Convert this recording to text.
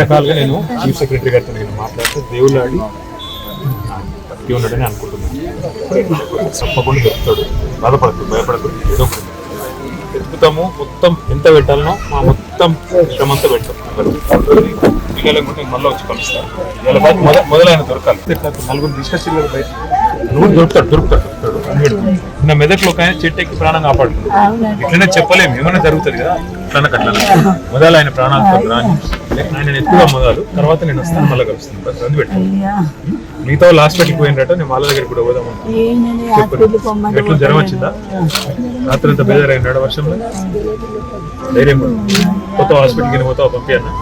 రకాలుగా నేను chief secretary గారితో నేను మాట్లాడితే దేవుళ్ళాడి బతికి ఉన్నాడని అనుకుంటున్నాను. తప్పకుండా చెప్తాడు. బాధపడదు భయపడదు ఏదో. వెతుకుతాము మొత్తం ఎంత పెట్టాలనో మా మొత్తం శ్రమంతా పెట్టాం. పిల్లలకు మళ్ళీ వచ్చి కలుస్తాను మొదలైన దొరకాలి. నలుగురు డిస్కస్ కదా బయట. నువ్వు దొరుకుతాడు దొరుకుతాడు దొరుకుతాడు నా మెదక్లో ఒక ఆయన చెట్టు ఎక్కి ప్రాణం కాపాడుతుంది. ఇట్లనే చెప్పలేము ఏమైనా జరుగుతుంది కదా. అట్లనే అట్లా మొదలు ఆయన ప్రాణాలతో రాని ఆయన ఎక్కువ మొదలు తర్వాత నేను వస్తాను మళ్ళీ కలుస్తాను. రంది పెట్టు మిగతా వాళ్ళు హాస్పిటల్కి పోయినట్టు నేను వాళ్ళ దగ్గర కూడా పోదాం అనుకున్నాను. ఎట్లా జ్వరం వచ్చిందా? రాత్రి అంతా అయినాడు వర్షంలో? ధైర్యం కొత్త హాస్పిటల్కి పోతావు పంపించాను